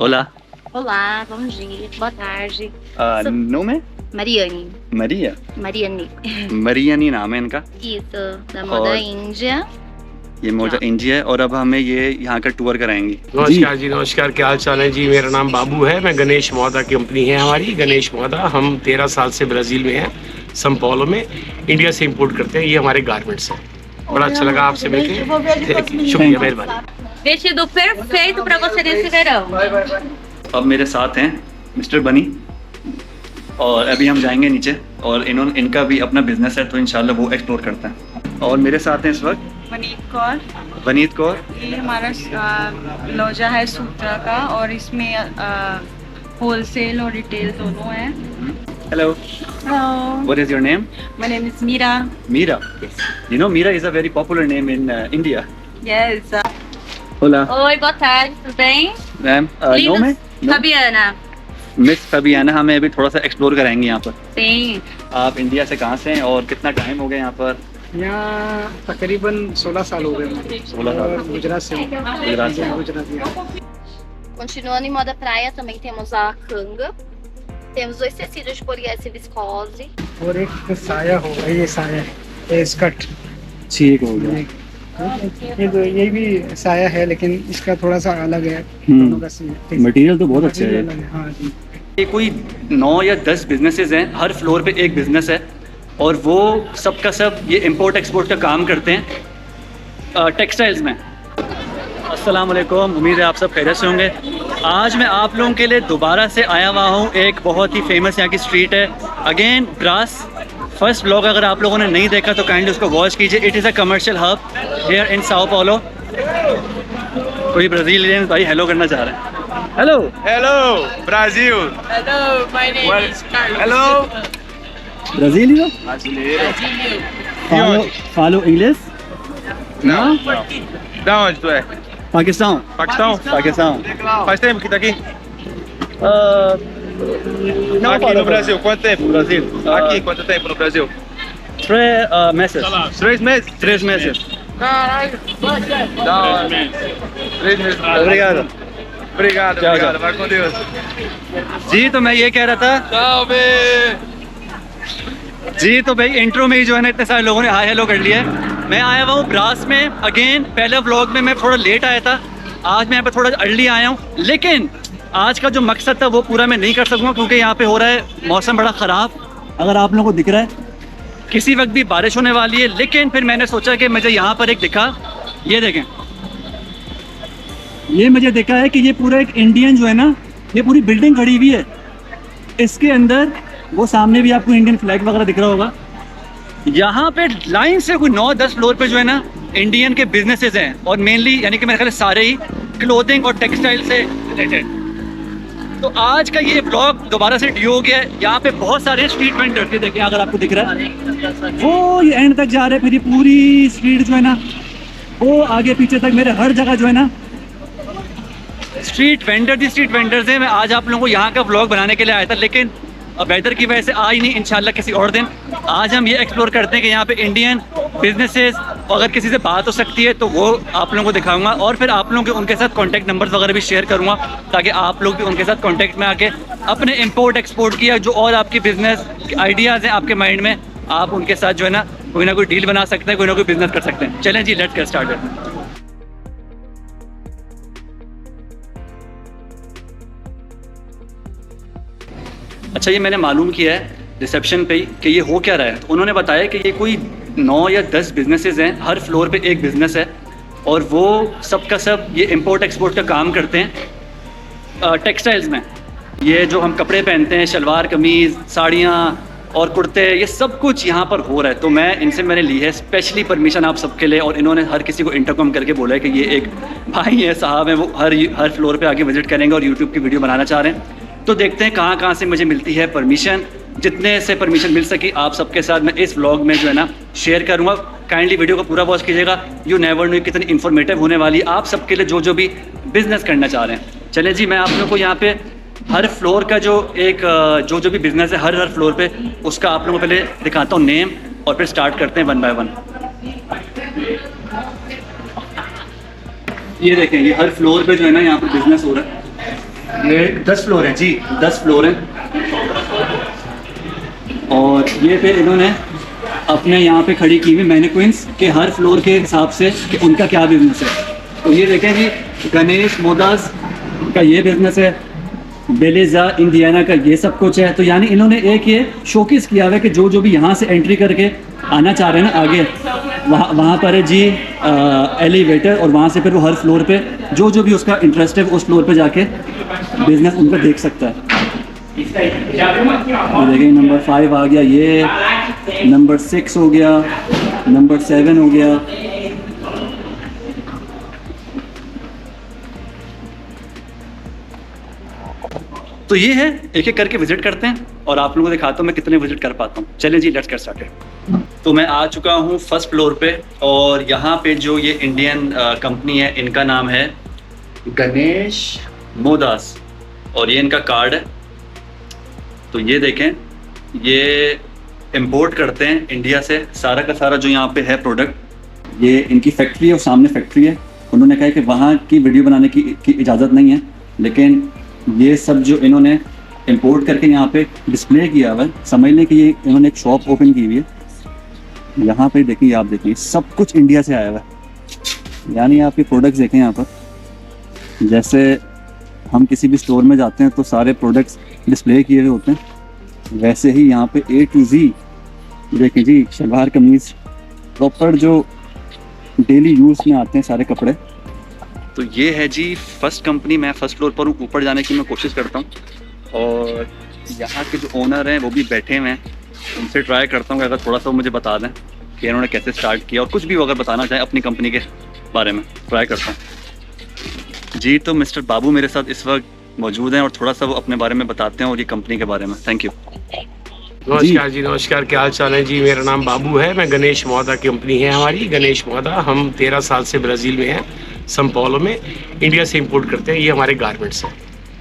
Olá. Olá, bom dia, boa tarde. Uh, So- nome? Mariane. Maria. Mariane. Mariane नाम है इनका Isso, da moda índia. ये मोजा India है और अब हमें ये यहाँ का टूर कराएँगे नमस्कार जी नमस्कार क्या हाल चाल है जी मेरा नाम बाबू है मैं गणेश मौदा की कंपनी है हमारी गणेश मौदा हम तेरह साल से ब्राज़ील में हैं संपोलो में इंडिया से इंपोर्ट करते हैं ये हमारे गारमेंट्स हैं बड़ा अच्छा लगा आपसे मिलकर. शुक्रिया मेहरबानी। Vestido perfeito para você nesse verão. अब मेरे साथ हैं मिस्टर बनी और अभी हम जाएँगे नीचे और इन्होंने इनका भी अपना बिज़नेस है तो इंशाल्लाह वो एक्सप्लोर करते हैं। और मेरे साथ हैं इस वक्त वनीत कौर। वनीत कौर। ये हमारा लोजा है सूत्रा का और इसमें होलसेल और रिटेल दोनों है hello hello what is your name my name is Meera Meera you know Meera is a very popular name in India yes होला Oi, boa tarde, tudo bem? Ma'am no में Fabiana. Miss Fabiana हमें अभी थोड़ा सा explore कराएँगे यहाँ पर Sim. आप इंडिया से कहाँ से हैं और कितना टाइम हो गया यहाँ पर यहाँ तकरीबन 16 साल हो गए मुझे 16 साल। और गुजरात से हूँ। गुजरात से गुजरात यहाँ Continuando em moda praia, também temos a canga. Temos dois tecidos de poliéster viscose. और एक साया होगा ये साया है स्कर्ट ठीक हो गया। ये तो ये भी साया है लेकिन इसका थोड़ा सा अलग है हम्म। का मटेरियल तो बहुत अच्छा है। हाँ जी। ये कोई नौ या दस बिजनेसेस हैं हर फ्लोर पे एक बिज़नेस है और वो सब का सब ये इंपोर्ट एक्सपोर्ट का काम करते हैं टेक्सटाइल्स में। अस्सलाम वालेकुम उम्मीद है आप सब खैरियत से होंगे। आज मैं आप लोगों के लिए दोबारा से आया हुआ हूँ। एक बहुत ही फ़ेमस यहाँ की स्ट्रीट है। अगेन ब्रास फ़र्स्ट ब्लॉग अगर आप लोगों ने नहीं देखा तो काइंडली उसको वॉच कीजिए। It is a commercial hub here in Sao Paulo कोई ब्राज़ीलियन भाई हेलो करना चाह रहे हैं। Hello Hello, Brasil. Hello my name is Carlos hello. ब्राज़ीलियो Brasileiro. Follow English Não, não. Da onde tu é? Pakistan Paquistão? Pakistan Faz tempo que tá aqui? não aqui no Brasil. Quanto tempo? Brasil. Aqui, quanto tempo no Brasil? Três uh, meses. Três meses? Três meses. Caralho. Da hora. Três meses. Obrigado. Obrigado, Tchau, obrigado. tchau. Vai com Deus. जी तो मैं ये कह रहा था Salve! जी तो भाई intro में ही जो है ना इतने सारे लोगों ने हाय हेलो कर लिया है मैं आया हुआ हूँ ब्रास में। अगेन पहले व्लॉग में मैं थोड़ा लेट आया था। आज मैं यहाँ पर थोड़ा अर्ली आया हूँ। लेकिन आज का जो मकसद था, वो पूरा मैं नहीं कर सकूँगा, क्योंकि यहाँ पे हो रहा है मौसम बड़ा ख़राब। अगर आप लोगों को दिख रहा है, किसी वक्त भी बारिश होने वाली है, लेकिन फिर मैंने सोचा कि मुझे यहाँ पर एक दिखा। ये देखें। ये मुझे देखा है कि ये पूरा एक इंडियन जो है ना, ये पूरी बिल्डिंग खड़ी हुई है। इसके अंदर वो सामने भी आपको इंडियन फ्लैग वगैरह दिख रहा होगा। यहाँ पे लाइन से कोई नौ, दस फ्लोर पे जो है ना इंडियन के बिजनेसेस हैं। और मेनली यानी कि मेरे ख्याल सारे ही क्लोथिंग और टेक्सटाइल से रिलेटेड तो आज का ये ब्लॉग दोबारा से डी हो गया है। यहाँ पे बहुत सारे स्ट्रीट वेंडर थे देखिए, अगर आपको दिख रहा है। वो ये एंड तक जा रहे हैं फिर ये पूरी स्ट्रीट जो है ना, वो आगे पीछे तक, मेरे हर जगह जो है ना street vendor the street vendor हैं। मैं आज आप लोगों को यहाँ का ब्लॉग बनाने के लिए आया था, लेकिन अब वेदर की वजह से आज नहीं, इंशाल्लाह किसी और दिन। आज हम ये एक्सप्लोर करते हैं कि यहाँ पे इंडियन बिजनेसेस अगर किसी से बात हो सकती है तो वो आप लोगों को दिखाऊँगा और फिर आप लोगों के उनके साथ कॉन्टैक्ट नंबर्स वगैरह भी शेयर करूँगा, ताकि आप लोग भी उनके साथ कॉन्टैक्ट में आके अपने इम्पोर्ट एक्सपोर्ट किया जो और आपकी बिज़नेस आइडियाज़ हैं आपके माइंड में, आप उनके साथ जो है ना, कोई ना कोई डील बना सकते हैं, कोई ना कोई बिज़नेस कर सकते हैं। चलें जी लेट्स गेट स्टार्टेड अच्छा ये मैंने मालूम किया है रिसेप्शन पे कि ये हो क्या रहा है। तो उन्होंने बताया कि ये कोई नौ या दस बिजनेसेस हैं, हर फ्लोर पे एक बिज़नेस है और वो सब का सब ये इंपोर्ट एक्सपोर्ट का काम करते हैं टेक्सटाइल्स में। ये जो हम कपड़े पहनते हैं, शलवार, कमीज़, साड़ियाँ और कुर्ते, ये सब कुछ यहाँ पर हो रहा है। तो मैं, इनसे मैंने ली है स्पेशली परमिशन आप सबके लिए और इन्होंने हर किसी को इंटरकॉम करके बोला है कि ये एक भाई है, साहब है, वो हर हर फ्लोर पे आके विज़िट करेंगे और यूट्यूब की वीडियो बनाना चाह रहे हैं। तो देखते हैं कहाँ कहाँ से मुझे मिलती है परमिशन जितने से परमिशन मिल सकी आप सबके साथ मैं इस व्लॉग में जो है ना शेयर करूँगा। काइंडली वीडियो को पूरा वॉच कीजिएगा। यू नेवर नो कितनी इन्फॉर्मेटिव होने वाली आप सबके लिए जो जो भी बिज़नेस करना चाह रहे हैं। चले जी, मैं आप लोगों को यहाँ पे हर फ्लोर का जो एक जो जो भी बिज़नेस है, हर हर फ्लोर पे, उसका आप लोगों को पहले दिखाता हूँ नेम और फिर स्टार्ट करते हैं वन बाय वन ये देखें, ये हर फ्लोर पे जो है ना यहाँ पे बिज़नेस हो रहा है। ये दस फ्लोर है, जी, दस फ्लोर है। और ये फिर इन्होंने अपने यहाँ पे खड़ी की हुई मैनिक्विंस के हर फ्लोर के हिसाब से कि उनका क्या बिज़नेस है। तो ये देखें जी, गणेश मोदास का ये बिज़नेस है, बेलेजा, इंडियाना का ये सब कुछ है। तो यानी इन्होंने एक ये शोकेस किया हुआ है कि जो जो भी यहाँ से एंट्री करके आना चाह रहे हैं ना, आगे। वहाँ वहाँ पर है जी एलिवेटर और वहाँ से फिर वो हर फ्लोर पे, जो जो भी उसका इंटरेस्ट है उस फ्लोर पे जाके बिज़नेस उनका देख सकता है। ये देखिए नंबर फाइव आ गया, ये नंबर सिक्स हो गया नंबर सेवन हो गया। तो ये है एक एक करके विज़िट करते हैं। और आप लोगों को दिखाता हूँ मैं कितने विज़िट कर पाता हूँ। चलिए जी लेट्स गेट स्टार्टेड तो मैं आ चुका हूँ फ़र्स्ट फ्लोर पे और यहाँ पे जो ये इंडियन कंपनी है इनका नाम है गणेश मोदास। और ये इनका कार्ड है। तो ये देखें ये इंपोर्ट करते हैं इंडिया से। सारा का सारा जो यहाँ पे है प्रोडक्ट ये इनकी फैक्ट्री है और सामने फैक्ट्री है। उन्होंने कहा कि वहाँ की वीडियो बनाने की, की इजाज़त नहीं है लेकिन ये सब जो इन्होंने इंपोर्ट करके यहाँ पे डिस्प्ले किया हुआ है। समझ लें कि ये इन्होंने एक शॉप ओपन की हुई है। यहाँ पे देखिए, आप देखिए, सब कुछ इंडिया से आया हुआ है। यानी आपके प्रोडक्ट्स देखें यहाँ पर। जैसे हम किसी भी स्टोर में जाते हैं तो सारे प्रोडक्ट्स डिस्प्ले किए हुए होते हैं। वैसे ही यहाँ पे ए टू जी देखिए जी शलवार कमीज प्रॉपर जो डेली यूज़ में आते हैं सारे कपड़े। तो ये है जी फ़र्स्ट कंपनी मैं फ़र्स्ट फ्लोर पर हूँ। ऊपर जाने की मैं कोशिश करता हूँ। और यहाँ के जो ओनर हैं, वो भी बैठे हुए हैं। उनसे ट्राई करता हूँ अगर थोड़ा सा मुझे बता दें कि इन्होंने कैसे स्टार्ट किया। और कुछ भी अगर बताना चाहें, अपनी कंपनी के बारे में ट्राई करता हूँ। जी तो मिस्टर बाबू मेरे साथ इस वक्त मौजूद हैं और थोड़ा सा वो अपने बारे में बताते हैं और ये कंपनी के बारे में। थैंक यू नमस्कार जी, नमस्कार, क्या हाल चाल है? जी, मेरा नाम बाबू है। मैं गणेश मोदा कंपनी है हमारी। गणेश मोदा, हम तेरह साल से ब्राज़ील में हैं संपोलो में। इंडिया से इंपोर्ट करते हैं। ये हमारे गारमेंट्स हैं।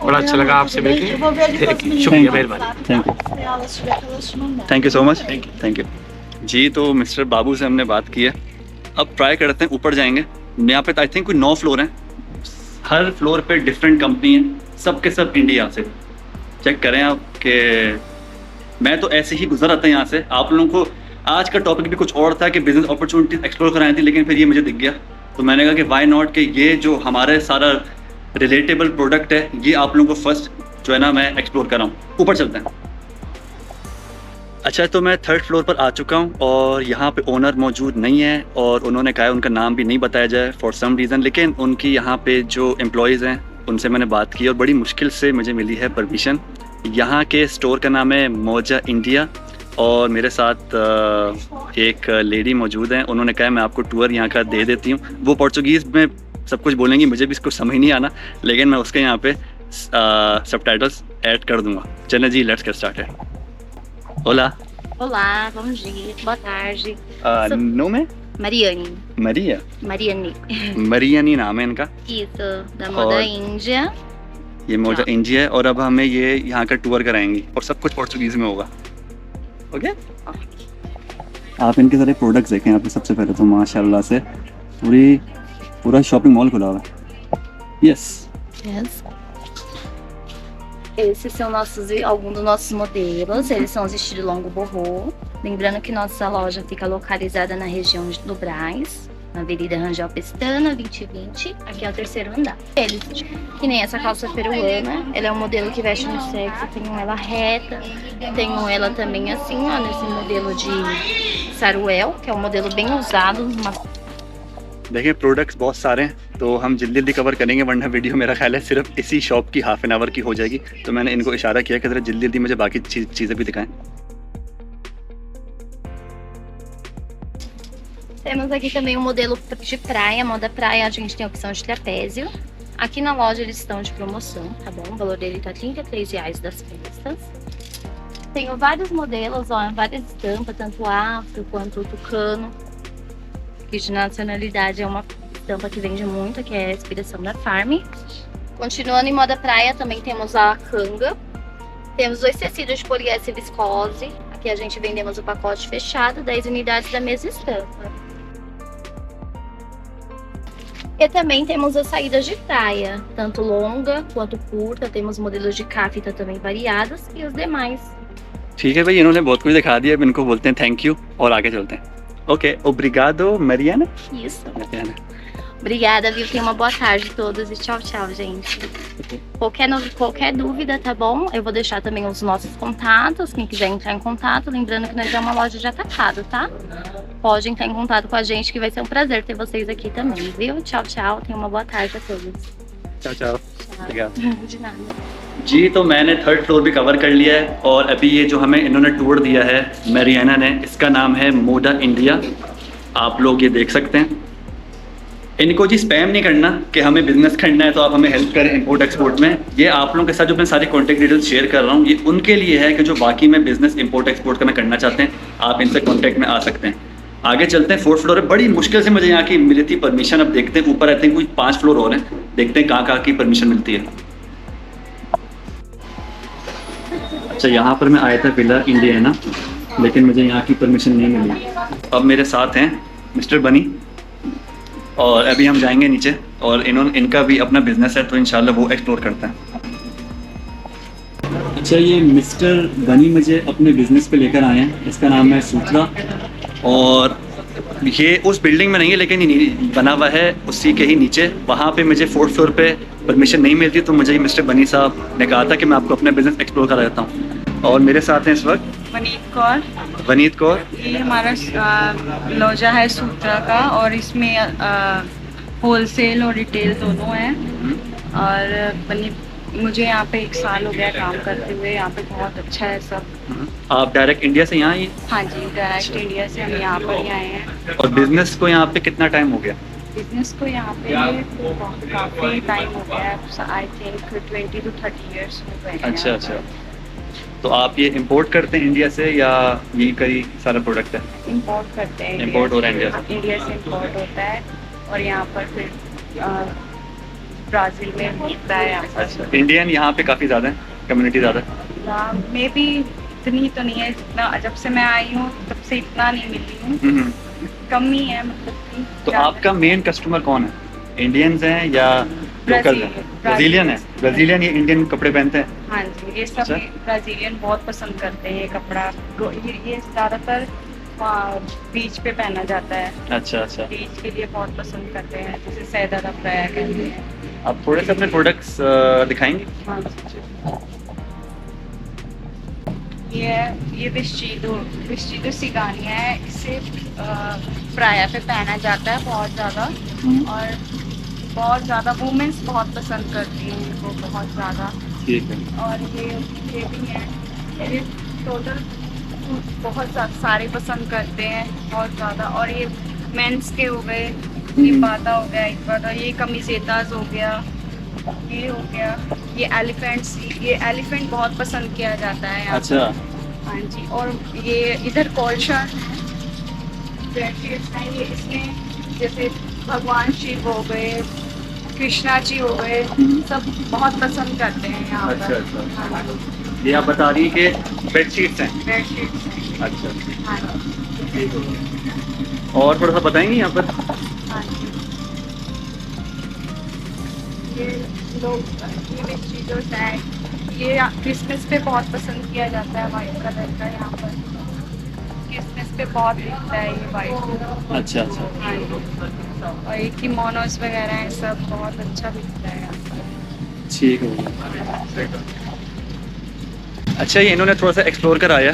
बड़ा अच्छा लगा आपसे मिलकर Thank you, शुक्रिया मेहरबानी। Thank you thank you so much thank you thank you जी तो मिस्टर बाबू से हमने बात की है। अब ट्राई करते हैं ऊपर जाएँगे। यहाँ पे आई थिंक कोई नौ फ्लोर हैं। हर फ्लोर पे डिफरेंट कंपनी है। सब के सब इंडिया से। चेक करें आप कि मैं तो ऐसे ही गुजर आता यहाँ से। आप लोगों को आज का टॉपिक भी कुछ और था कि बिज़नेस अपॉर्चुनिटीज़ एक्सप्लोर कराई थी लेकिन फिर ये मुझे दिख गया। तो मैंने कहा कि वाई नॉट कि ये जो हमारे सारा रिलेटेबल प्रोडक्ट है, ये आप लोगों को फ़र्स्ट जो है ना मैं एक्सप्लोर कर रहा हूँ। ऊपर चलते हैं। अच्छा तो मैं थर्ड फ्लोर पर आ चुका हूँ और यहाँ पे ओनर मौजूद नहीं है और उन्होंने कहा है उनका नाम भी नहीं बताया जाए फॉर सम रीज़न लेकिन उनकी यहाँ पे जो एम्प्लॉयज़ हैं, उनसे मैंने बात की और बड़ी मुश्किल से मुझे मिली है परमिशन यहाँ के स्टोर का नाम है मोजा इंडिया और मेरे साथ एक लेडी मौजूद हैं। उन्होंने कहा मैं आपको टूर यहाँ का दे देती हूँ। वो पोर्चुगीज़ में सब कुछ बोलेंगी मुझे भी इसको समझ नहीं आना लेकिन मैं उसके यहाँ पे सब टाइटल्स ऐड कर दूँगा चलें जी let's get started Olá, Olá, bom dia, boa tarde. uh, nome Mariane. Maria Mariane. Mariane नाम है इनका Isso, da moda और- índia. ये मोजा। इंजी है और अब हमें ये यहाँ का टूर कराएँगी और सब कुछ पोर्चुगीज में होगा ओके okay? आप इनके सारे प्रोडक्ट्स देखें यहाँ पे सबसे पहले तो माशाल्लाह से पूरी पूरा शॉपिंग मॉल खुला हुआ है yes Yes. Esses são nossos, alguns dos nossos modelos. Eles são os estilo longo borro. Lembrando que nossa loja fica localizada na região de- do Brás, na Avenida Rangel Pestana, 2020. Aqui é o terceiro andar. Eles, que nem essa calça peruana. Ela é um modelo que veste no sexo. Tenho ela reta. Tenho ela também assim, ó, nesse modelo de saruel, que é um modelo bem usado. Uma देखिए products बहुत सारे हैं तो हम जल्दी जल्दी cover करेंगे वरना वीडियो मेरा ख्याल है सिर्फ इसी शॉप की हाफ एन आवर की हो जाएगी तो मैंने इनको इशारा किया कि ज़रा जल्दी जल्दी मुझे बाकी चीज़ चीज़ें भी दिखाएं Temos aqui também o modelo de praia, moda praia, a gente tem a opção de trapézio. Aqui na loja eles estão de promoção, tá bom? O valor dele tá R$ 33 reais das festas. Tenho vários modelos, ó, várias estampas, tanto afro quanto tucano. Que de nacionalidade é uma estampa que vende muito, que é a inspiração da Farm. Continuando em moda praia, também temos a canga. Temos dois tecidos de poliéster e viscose. Aqui a gente vendemos o pacote fechado, 10 unidades da mesma estampa. E também temos as saídas de praia, tanto longa quanto curta. Temos modelos de cáfita também variadas e os demais. ठीक है भाई इन्होंने बहुत कुछ दिखा दिया अब इनको बोलते हैं थैंक यू और आगे चलते हैं okay obrigado Mariana Isso. Mariana Obrigada, viu? Tenha uma boa tarde a todos e tchau, tchau, gente. Qualquer, qualquer dúvida, tá bom? Eu vou deixar também os nossos contatos, quem quiser entrar em contato. Lembrando que nós é uma loja de atacado, tá? Pode entrar em contato com a gente, que vai ser um prazer ter vocês aqui também, viu? Tchau, tchau. Tenha uma boa tarde a todos. ciao ciao obrigado De nada. जी तो मैंने third floor भी cover कर लिया है और अभी ये जो हमें इन्होंने टूर दिया है मैरियाना ने, इसका नाम है मोडा इंडिया आप लोग ये देख सकते हैं। इनको जी स्पैम नहीं करना कि हमें बिज़नेस करना है तो आप हमें हेल्प करें इंपोर्ट एक्सपोर्ट में। ये आप लोगों के साथ जो मैं सारी कॉन्टैक्ट डिटेल्स शेयर कर रहा हूँ, ये उनके लिए है कि जो बाकी में बिज़नेस इंपोर्ट एक्सपोर्ट का मैं करना चाहते हैं, आप इनसे कॉन्टैक्ट में आ सकते हैं। आगे चलते हैं फोर्थ फ्लोर है। बड़ी मुश्किल से मुझे यहाँ की मिली थी परमिशन अब देखते हैं, ऊपर आई थिंक कोई पाँच फ्लोर और हैं। देखते हैं कहाँ कहाँ की परमिशन मिलती है। अच्छा यहाँ पर मैं आया था विला इंडियाना लेकिन मुझे यहाँ की परमिशन नहीं मिली। अब मेरे साथ हैं मिस्टर बनी, और अभी हम जाएँगे नीचे, और इन्होंने, इनका भी अपना बिज़नेस है तो इंशाल्लाह वो एक्सप्लोर करते हैं। अच्छा ये मिस्टर बनी मुझे अपने बिज़नेस पे लेकर आए हैं। इसका नाम है सूत्रा, और ये उस बिल्डिंग में नहीं है, लेकिन बना हुआ है उसी के ही नीचे। वहाँ पे मुझे फोर्थ फ्लोर पे परमिशन नहीं मिलती तो मुझे मिस्टर बनी साहब ने कहा था कि मैं आपको अपना बिज़नेस एक्सप्लोर करा देता हूँ। और मेरे साथ हैं इस वक्त वनीत कौर। वनीत कौर। ये हमारा लोजा है सूत्रा का और इसमें होलसेल और रिटेल दोनों है। और बनी मुझे यहाँ पे एक साल हो गया काम करते हुए यहाँ पे बहुत अच्छा है सब। आप डायरेक्ट इंडिया से यहाँ आई हाँ? जी डायरेक्ट इंडिया से हम यहाँ पर ही आए हैं। और बिज़नेस को यहाँ पे कितना टाइम हो गया? बिज़नेस को यहाँ पे काफ़ी टाइम हो गया है। I think twenty two thirty years हो गए अच्छा अच्छा। तो आप ये इंपोर्ट करते हैं इंडिया से या यही का ही सारा प्रोडक्ट है? इंपोर्ट करते हैं Import हो रहा है इंडिया से। इंडिया से इंपोर्ट होता है और यहाँ पर फिर ब्राज़ील में मिलता है अच्छा इंडियन यहाँ पे काफ़ी ज़्यादा है कम्युनिटी ज़्यादा मे बी इतनी तो नहीं है जितना जब से मैं आई हूँ तब से इतना नहीं मिली हूँ। हम्म। कम ही है मतलब तो आपका मेन कस्टमर कौन है? इंडियंस हैं या लोकल है? ब्राजीलियन है। ब्राजीलियन ये इंडियन कपड़े पहनते हैं? हाँ जी ये सब अच्छा। ब्राज़ीलियन बहुत पसंद करते हैं ये कपड़ा। ये ये ज़्यादातर बीच पे पहना जाता है। अच्छा अच्छा। बीच के लिए बहुत पसंद करते हैं जिसे सैदा प्राया कहते हैं। आप थोड़े से अपने प्रोडक्ट्स दिखाएँगे? हाँ जी। ये ये विश्चिदो विश्चिदो सिगानिया है। इसे प्राया पे पहना जाता है बहुत ज़्यादा। और बहुत ज़्यादा वुमेंस बहुत पसंद करती हैं इनको बहुत ज़्यादा। और ये ये भी है। ये टोटल बहुत सारे पसंद करते हैं बहुत ज़्यादा। और ये मेंस के हो गए ये हम्म। बाता हो गया एक बाता ये कमीजेताज हो गया ये हो गया ये एलिफेंट्स ये एलिफेंट बहुत पसंद किया जाता है यहाँ अच्छा। हाँ जी और ये इधर कॉल्शन है ये इसमें। जैसे भगवान शिव हो गए कृष्णा जी हो गए। सब बहुत पसंद करते हैं यहाँ अच्छा, अच्छा। हाँ ये आप बता रही हैं कि बेडशीट्स हैं? बेडशीट्स हैं। अच्छा। हाँ और थोड़ा सा बताएँगे यहाँ पर? हाँ जी। ये लोग ये बेडशीट है। ये क्रिसमस पे बहुत पसंद किया जाता है वाइट कलर का यहाँ पर। पे बहुत दिखता है ये वाइट अच्छा अच्छा। हाँ। जी और ये किमोनोस वगैरह हैं सब बहुत अच्छा बिकता है ठीक हो। अच्छा ये इन्होंने थोड़ा सा एक्सप्लोर कराया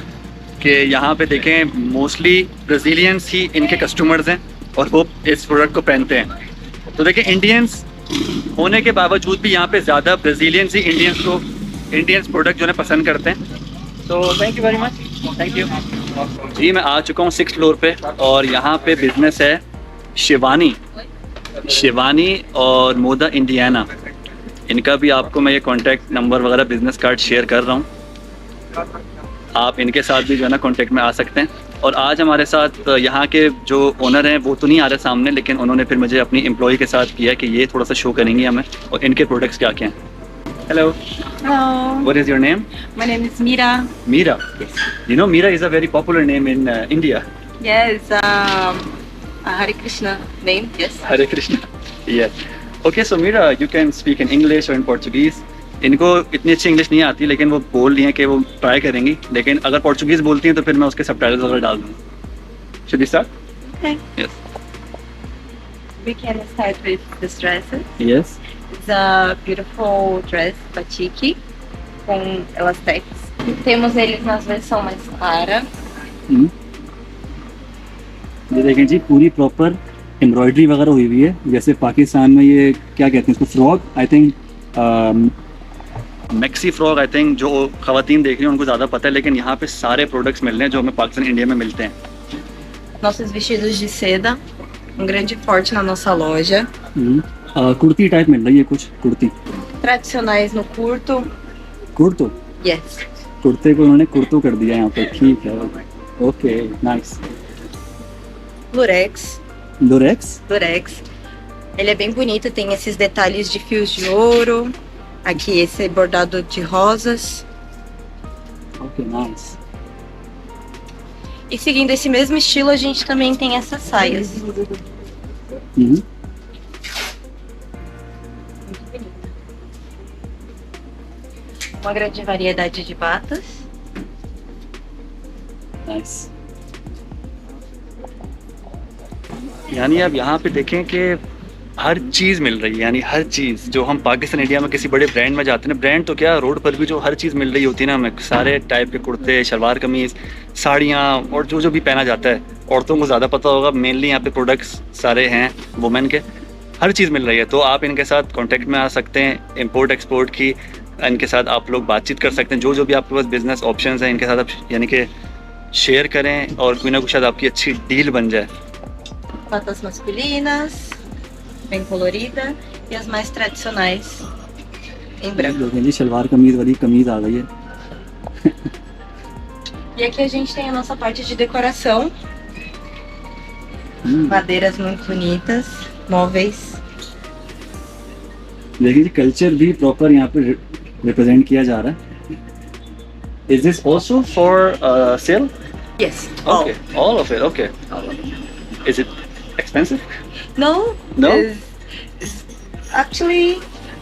कि यहाँ पे देखें मोस्टली ब्राज़ीलियंस ही इनके कस्टमर्स हैं और वो इस प्रोडक्ट को पहनते हैं। तो देखें इंडियंस होने के बावजूद भी यहाँ पे ज़्यादा ब्राज़ीलियंस ही इंडियंस को इंडियंस प्रोडक्ट जो है पसंद करते हैं। तो thank you very much thank you जी, मैं आ चुका हूँ सिक्स फ्लोर पे और यहाँ पे बिज़नेस है शिवानी। शिवानी और मोदा इंडियाना। इनका भी आपको मैं ये कांटेक्ट नंबर वगैरह बिज़नेस कार्ड शेयर कर रहा हूँ। आप इनके साथ भी जो है ना कांटेक्ट में आ सकते हैं। और आज हमारे साथ यहाँ के जो ओनर हैं, वो तो नहीं आ रहे सामने, लेकिन उन्होंने फिर मुझे अपनी एम्प्लॉय के साथ किया कि ये थोड़ा सा शो करेंगे हमें और इनके प्रोडक्ट्स क्या क्या हैं। Hello Hello, what is your name my name is Mira. Mira you know Mira is a very popular name in India Yes, um, a Hare Krishna name. Yes. Hare Krishna Yes. Okay, so Mira, you can speak in English or in Portuguese. इनको इतनी अच्छी English नहीं आती लेकिन वो बोल रही हैं कि वो ट्राई करेंगी लेकिन अगर पोर्चुगीज बोलती हैं तो फिर मैं उसके सब वगैरह डाल दूँगा should start Okay. Yes We can start with this dress. Yes It's a beautiful dress, batik, com elastex. Temos eles nas versão mais clara. ये देखें जी पूरी प्रॉपर एम्ब्रॉयडरी वगैरह हुई हुई है जैसे पाकिस्तान में ये क्या कहते हैं इसको frock I think maxi frock I think जो खातन देख रही हैं उनको ज़्यादा पता है लेकिन यहाँ पे सारे प्रोडक्ट्स मिल रहे हैं जो हमें पाकिस्तान इंडिया में मिलते हैं Nossos vestidos de seda, um grande forte na nossa loja. हम्म। कुर्ती टाइप मिल रही है कुछ कुर्ती Tradicionais no curto. कुर्तो Yes. कुर्ते को उन्होंने कुर्तो कर दिया यहाँ पे ठीक है okay nice Lurex. Lurex Lurex. Ele é bem bonito, tem esses detalhes de fios de ouro. Aqui esse bordado de rosas. Okay nice E seguindo esse mesmo estilo, a gente também tem essas saias. Hmm. Uma grande variedade de batas. Nice यानी आप यहाँ पे देखें कि हर चीज़ मिल रही है, यानी हर चीज़। जो हम पाकिस्तान, इंडिया में किसी बड़े ब्रांड में जाते हैं ब्रांड तो क्या, रोड पर भी जो हर चीज़ मिल रही होती है ना, हमें सारे टाइप के कुर्ते, शलवार कमीज़, साड़ियाँ, और जो जो भी पहना जाता है। औरतों को ज़्यादा पता होगा मेनली यहाँ पे प्रोडक्ट्स सारे हैं वुमेन के। हर चीज़ मिल रही है। तो आप इनके साथ कांटेक्ट में आ सकते हैं इंपोर्ट एक्सपोर्ट की। इनके साथ आप लोग बातचीत कर सकते हैं जो जो भी आपके पास बिज़नेस ऑप्शंस हैं इनके साथ आप यानी कि शेयर करें और कोई ना कोई शायद आपकी अच्छी डील बन जाए Batas masculinas, bem colorida. E as mais tradicionais, em branco. जी शलवार कमीज वाली कमीज आ गई है E aqui a gente tem a nossa parte de decoração. हम्म, Madeiras muito bonitas, móveis. जी कल्चर भी प्रॉपर यहाँ पे रिप्रेजेंट किया जा रहा है is this also for sale Yes. all. Okay all of it okay is it expensive No. No? is- is- actually,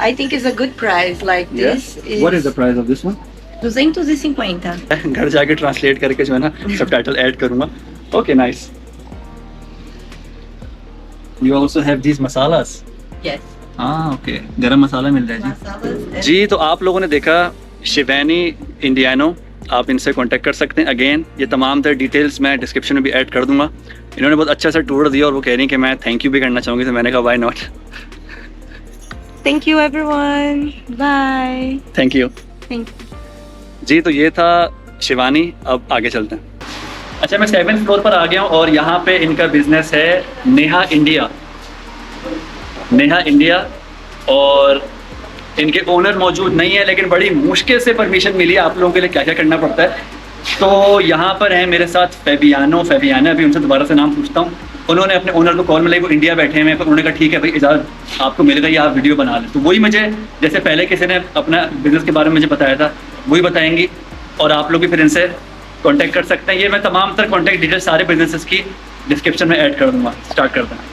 I think it's a good price. Like this is what is the price of this one 250. घर जाके translate करके जो है ना subtitle add करूँगा okay nice you also have these masalas Yes. हाँ okay garam masala मिल रहा है जी जी तो आप लोगों ने देखा शिवैनी इंडियानो आप इनसे कांटेक्ट कर सकते हैं अगेन ये तमाम तर डिटेल्स मैं डिस्क्रिप्शन में भी ऐड कर दूँगा इन्होंने बहुत अच्छा सा टूर दिया और वो कह रही हैं कि मैं थैंक यू भी करना चाहूँगी तो मैंने कहा why not Thank you, everyone. Bye. Thank you Thank जी तो ये था शिवानी अब आगे चलते हैं अच्छा मैं सेवन फ्लोर पर आ गया हूँ और यहाँ पे इनका बिज़नेस है नेहा इंडिया नेहा इंडिया और इनके ओनर मौजूद नहीं है, लेकिन बड़ी मुश्किल से परमिशन मिली है आप लोगों के लिए क्या क्या करना पड़ता है। तो यहाँ पर है मेरे साथ फेबियानो फेबियाना अभी उनसे दोबारा से नाम पूछता हूँ। उन्होंने अपने ओनर को कॉल मिलाई वो इंडिया बैठे हैं, पर उन्होंने कहा, ठीक है भाई इजाज़त आपको मिल गई, आप वीडियो बना लें। तो वही मुझे, जैसे पहले किसी ने अपना बिज़नेस के बारे में मुझे बताया था, वही बताएँगी, और आप लोग भी फिर इनसे कॉन्टैक्ट कर सकते हैं। ये मैं तमाम तर कांटेक्ट डिटेल सारे बिजनेसेस की डिस्क्रिप्शन में ऐड कर दूँगा। स्टार्ट कर हैं।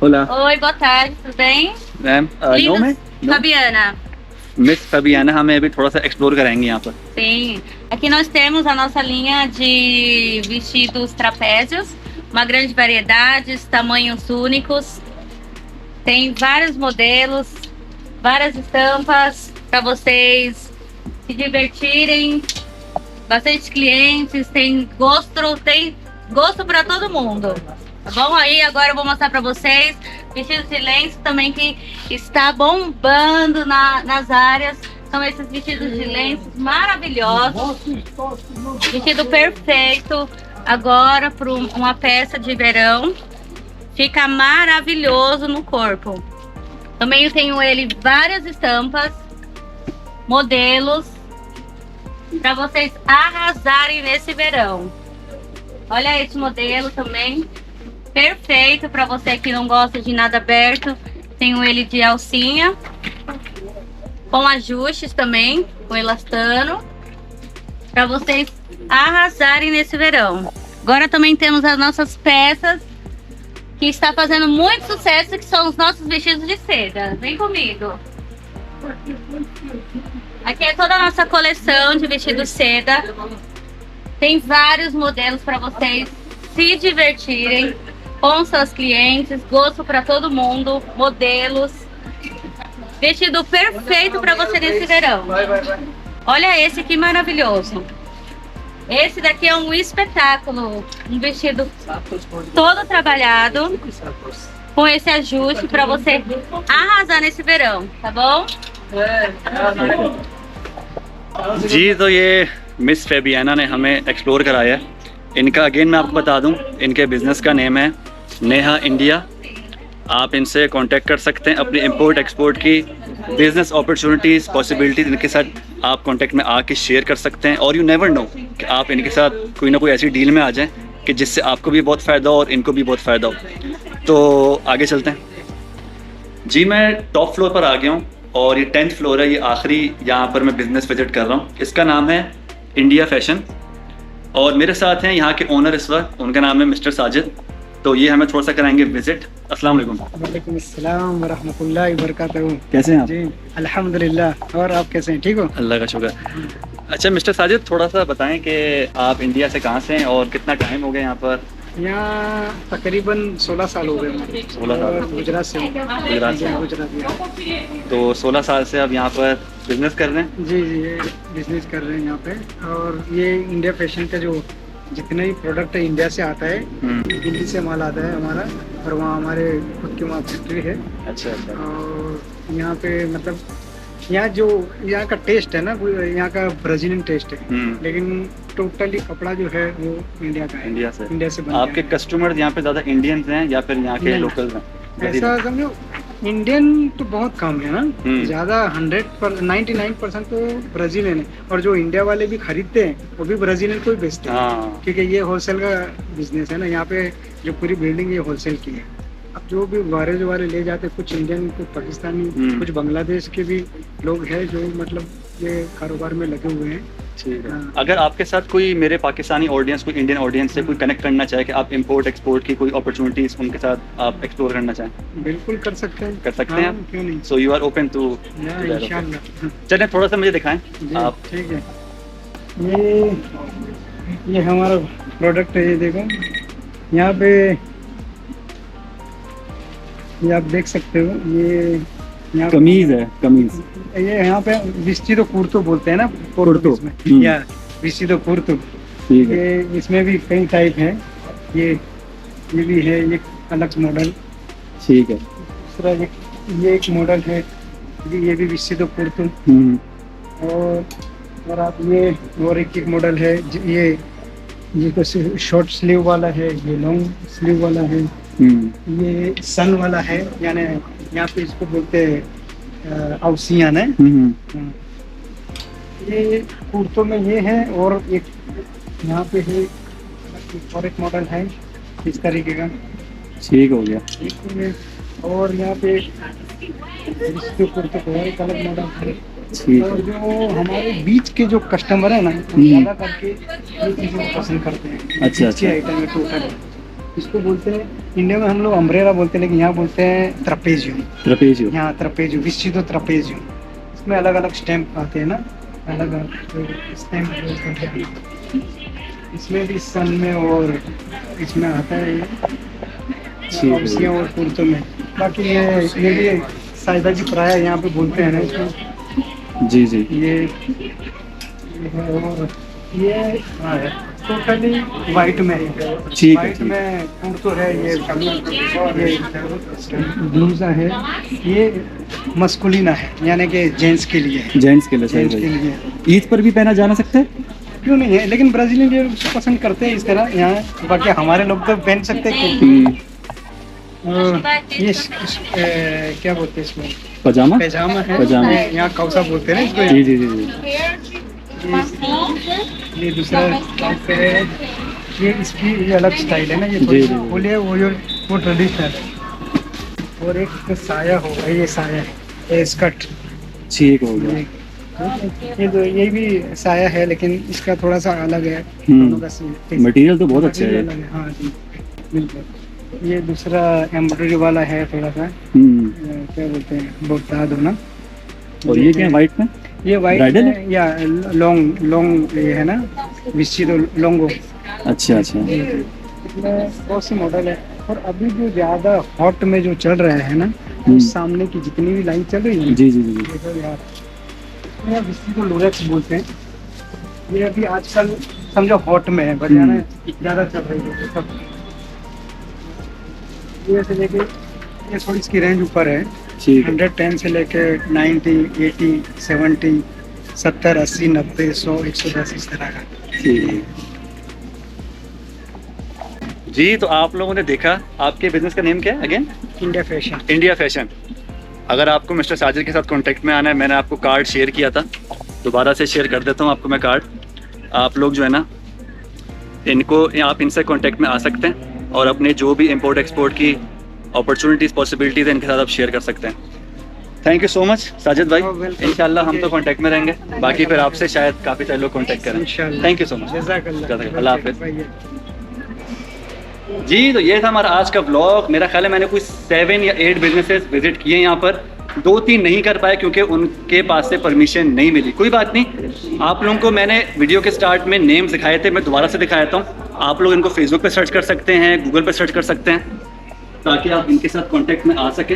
Olá, Oi, boa tarde, tudo bem? Ma'am no में Fabiana. मिस फबियाना हमें अभी थोड़ा सा एक्सप्लोर कराएंगे यहाँ पर Sim. Aqui nós temos a nossa linha de vestidos trapézios, uma grande variedade, tamanhos únicos. Tem vários modelos, várias estampas para vocês se divertirem. Bastante clientes, tem gosto, tem gosto para todo mundo. Bom? Aí agora eu vou mostrar para vocês vestidos de lenço também que está bombando na- nas áreas. São esses vestidos de lenços maravilhosos. Vestido perfeito agora para uma peça de verão. Fica maravilhoso no corpo. Também eu tenho ele várias estampas, modelos para vocês arrasarem nesse verão. Olha esse modelo também, perfeito para você que não gosta de nada aberto. Tenho ele de alcinha, com ajustes também, com elastano, para vocês arrasarem nesse verão. Agora também temos as nossas peças que está fazendo muito sucesso, que são os nossos vestidos de seda. Vem comigo. Aqui é toda a nossa coleção de vestidos seda. Tem vários modelos para vocês se divertirem com seus clientes, gosto para todo mundo, modelos. Vestido perfeito para você nesse verão. Olha esse que maravilhoso. Esse daqui é um espetáculo, um vestido todo trabalhado com esse ajuste para você arrasar nesse verão, tá bom? जी तो ये miss फेबियाना ने हमें explore कराया है इनका again मैं आपको बता दूँ, इनके बिज़नेस का नेम है नेहा इंडिया। आप इनसे कांटेक्ट कर सकते हैं अपनी इंपोर्ट एक्सपोर्ट की बिज़नेस अपॉर्चुनिटीज़ पॉसिबिलिटीज़ इनके साथ आप कांटेक्ट में आके शेयर कर सकते हैं। और यू नेवर नो कि आप इनके साथ कोई ना कोई ऐसी डील में आ जाएँ कि जिससे आपको भी बहुत फ़ायदा हो और इनको भी बहुत फ़ायदा हो। तो आगे चलते हैं। जी, मैं टॉप फ्लोर पर आ गया हूँ और ये टेंथ फ्लोर है, ये आखिरी यहाँ पर मैं बिज़नेस विज़िट कर रहा हूँ। इसका नाम है इंडिया फ़ैशन और मेरे साथ हैं यहाँ के ओनर इस वक्त उनका नाम है मिस्टर साजिद। तो ये हमें थोड़ा सा कराएँगे विज़िट अस्सलाम वालेकुम वालेकुम अस्सलाम वरहमतुल्लाहि वबरकातुहू। कैसे हैं आप? जी अल्हम्दुलिल्लाह। और आप कैसे हैं? ठीक हो? अल्लाह का शुक्र। अच्छा मिस्टर साजिद थोड़ा सा बताएँ कि आप इंडिया से कहाँ से हैं और कितना टाइम हो गया यहाँ पर? यहाँ तकरीबन 16 साल हो गए। 16 साल। गुजरात से। गुजरात से। गुजरात तो 16 साल से अब यहाँ पर बिज़नेस कर रहे हैं? जी जी ये बिज़नेस कर रहे हैं यहाँ पे। और ये इंडिया फ़ैशन का जो जितने भी प्रोडक्ट इंडिया से आता है हम्म, दिल्ली से माल आता है हमारा और वहाँ हमारे खुद की वहाँ फैक्ट्री है। अच्छा अच्छा। और यहाँ पे मतलब यहाँ जो यहाँ का टेस्ट है ना यहाँ का ब्राजीलियन टेस्ट है। हम्म, लेकिन टोटली कपड़ा जो है वो इंडिया का है। इंडिया से। इंडिया से बना आपके कस्टमर यहाँ पे ज़्यादा इंडियंस हैं या फिर यहाँ के नहीं। लोकल्स हैं? ऐसा समझो इंडियन तो बहुत कम है ना। हम्म। ज़्यादा हंड्रेड पर नाइन्टी नाइन परसेंट तो ब्राजीलियन है। और जो इंडिया वाले भी खरीदते हैं वो भी ब्राजीलियन को ही बेचते हैं। हाँ। क्योंकि ये होलसेल का बिज़नेस है ना यहाँ पे जो पूरी बिल्डिंग ये होलसेल की है। अब जो भी वारे जो वारे ले जाते हैं, कुछ इंडियन कुछ पाकिस्तानी हम्म। कुछ बांग्लादेश के भी लोग हैं जो मतलब ये कारोबार में लगे हुए हैं। ठीक है। अगर आपके साथ कोई मेरे पाकिस्तानी ऑडियंस कोई इंडियन ऑडियंस से कोई कनेक्ट करना चाहे कि आप इंपोर्ट एक्सपोर्ट की कोई अपॉर्चुनिटीज़ उनके साथ आप एक्सप्लोर करना चाहें। बिल्कुल कर सकते हैं। कर सकते हैं क्यों नहीं? So you are open to चलें थोड़ा सा मुझे दिखाएँ। आप ठीक है। ये ये हमारा प्रोडक्ट है ये देखो। यहाँ पे ये आप देख सकते हो ये कमीज है कमीज। ये यहाँ पे विस्टिदो कुर्तो बोलते हैं ना कुर्तो, हम्म। या कुर्तो। ठीक ये इसमें भी कई टाइप है। ये ये भी है एक अलग मॉडल ठीक है। दूसरा ये ये एक मॉडल है ये ये भी विस्टिदो कुर्तो। हम्म, और और आप ये और एक एक मॉडल है ये ये कुछ शॉर्ट स्लीव वाला है ये लॉन्ग स्लीव वाला है। ये सन वाला है यानी यहाँ पे इसको बोलते हैं है। हम्म, हम्म। ये कुर्तों में ये है और एक यहाँ पे है एक और एक मॉडल है इस तरीके का। ठीक हो गया। और यहाँ पे इसके कुर्ते को एक अलग मॉडल है। और जो हमारे बीच के जो कस्टमर है ना ज़्यादा करके ये चीज़ें पसंद करते हैं। हम्म। अच्छा, अच्छा। आइटम है टोटल इसको बोलते हैं? इंडिया में हम लोग अम्ब्रेला बोलते हैं लेकिन यहाँ बोलते हैं ट्रपेजियम ट्रपेजियो यहाँ ट्रपेजियम विस्चितो ट्रपेजियम इसमें अलग अलग स्टैम्प आते हैं ना? अलग अलग स्टैम्प इसमें भी सन में और इसमें आता है और कुर्तों में। बाकी ये ये भी साइदा जी पराया यहाँ पे बोलते हैं ना इसको। जी जी। ये ये और ये हाँ है टोटली वाइट में ठीक है, वाइट ठीक। में है ये ये ब्लूजा है। ये मस्कुलिना है यानी कि जेंट्स के लिए जेंट्स के लिए जेंट्स के लिए। ईद पर भी पहना जाना सकते हैं? क्यों नहीं है? लेकिन ब्राजीलियन पसंद करते हैं इस तरह। यहाँ बाकी हमारे लोग तो पहन सकते हैं हम्म, ये क्या बोलते हैं इसमें? पजामा? पैजामा है। पैजामा। यहाँ कौसा बोलते हैं इसको? जी जी जी जी। ये दूसरा टाइप है। ये इसकी ये अलग स्टाइल है ना ये जी, जी। बोलिए वो जो वो ट्रेडिशनल और एक साया होगा ये साया है ये स्कर्ट ठीक हो गया। ये तो ये भी साया है लेकिन इसका थोड़ा सा अलग है। हम्म। दोनों का सी- मटेरियल तो बहुत अच्छा है। हाँ जी बिल्कुल। ये दूसरा एम्ब्रॉयडरी वाला है थोड़ा सा। हम्म। क्या बोलते हैं बता दो ना और ये क्या है वाइट में? ये वाइट है या लॉन्ग लॉन्ग ये है ना? विस्चितो लॉन्गो अच्छा अच्छा। इसमें बहुत सी मॉडल है। और अभी जो ज़्यादा हॉट में जो चल रहा है ना हम्म। सामने की जितनी भी लाइन चल रही है। जी जी जी देखो यार। ये विस्चितो लोरेक्स बोलते हैं। ये अभी आजकल समझो हॉट में है बजाना हम्म। ज़्यादा चल रही है। सब ये से लेके ये थोड़ी इसकी रेंज ऊपर है। हंड्रेड टेन से लेके नाइन्टी एटी सेवेंटी सत्तर अस्सी नब्बे सौ एक सौ दस इस तरह का। जी तो आप लोगों ने देखा आपके बिज़नेस का नेम क्या है again India fashion India fashion अगर आपको मिस्टर साजिद के साथ कांटेक्ट में आना है मैंने आपको कार्ड शेयर किया था। दोबारा से शेयर कर देता हूँ आपको मैं कार्ड आप लोग जो है ना इनको आप इनसे कांटेक्ट में आ सकते हैं और अपने जो भी इंपोर्ट एक्सपोर्ट की अपॉर्चुनिटीज़ पॉसिबिलिटीज़ इनके साथ आप शेयर कर सकते हैं। Thank you so much Sajid भाई। Oh. इंशाल्लाह हम तो कांटेक्ट में रहेंगे। बाकी फिर आपसे शायद काफ़ी सारे लोग कांटेक्ट करें। Thank you so much. अल्लाह हाफिज़। जी तो ये था हमारा आज का ब्लॉग मेरा ख्याल है मैंने कुछ सेवन या एट बिजनेसेस विज़िट किए यहाँ पर। दो तीन नहीं कर पाए क्योंकि उनके पास से परमिशन नहीं मिली। कोई बात नहीं। आप लोगों को मैंने वीडियो के स्टार्ट में नेम्स दिखाए थे मैं दोबारा से दिखाया था आप लोग इनको फेसबुक पे सर्च कर सकते हैं गूगल पे सर्च कर सकते हैं। ताकि आप इनके साथ कांटेक्ट में आ सके।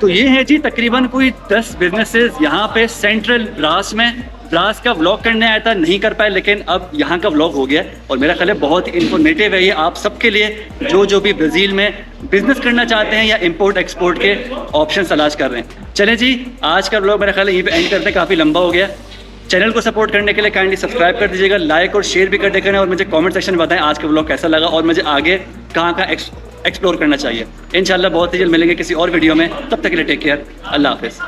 तो ये है जी तकरीबन कोई दस बिजनेसेस यहाँ पे सेंट्रल ब्रास में। ब्रास का व्लॉग करने आया था, नहीं कर पाए, लेकिन अब यहाँ का व्लॉग हो गया और मेरा ख्याल है बहुत ही इन्फॉर्मेटिव है ये आप सबके लिए, जो जो भी ब्राज़ील में बिज़नेस करना चाहते हैं या इंपोर्ट एक्सपोर्ट के ऑप्शन तलाश कर रहे हैं। चलें जी, आज का व्लॉग मेरा ख्याल है पे एंड करते हैं, काफ़ी लंबा हो गया। चैनल को सपोर्ट करने के लिए काइंडली सब्सक्राइब कर दीजिएगा लाइक और शेयर भी कर देगा और मुझे कमेंट सेक्शन में बताएँ आज का ब्लॉग कैसा लगा और मुझे आगे कहाँ कहाँ एक्सप्लोर करना चाहिए। इन बहुत ही जल्द मिलेंगे किसी और वीडियो में। तब तक के लिए टेक केयर अल्लाह हाफिज़।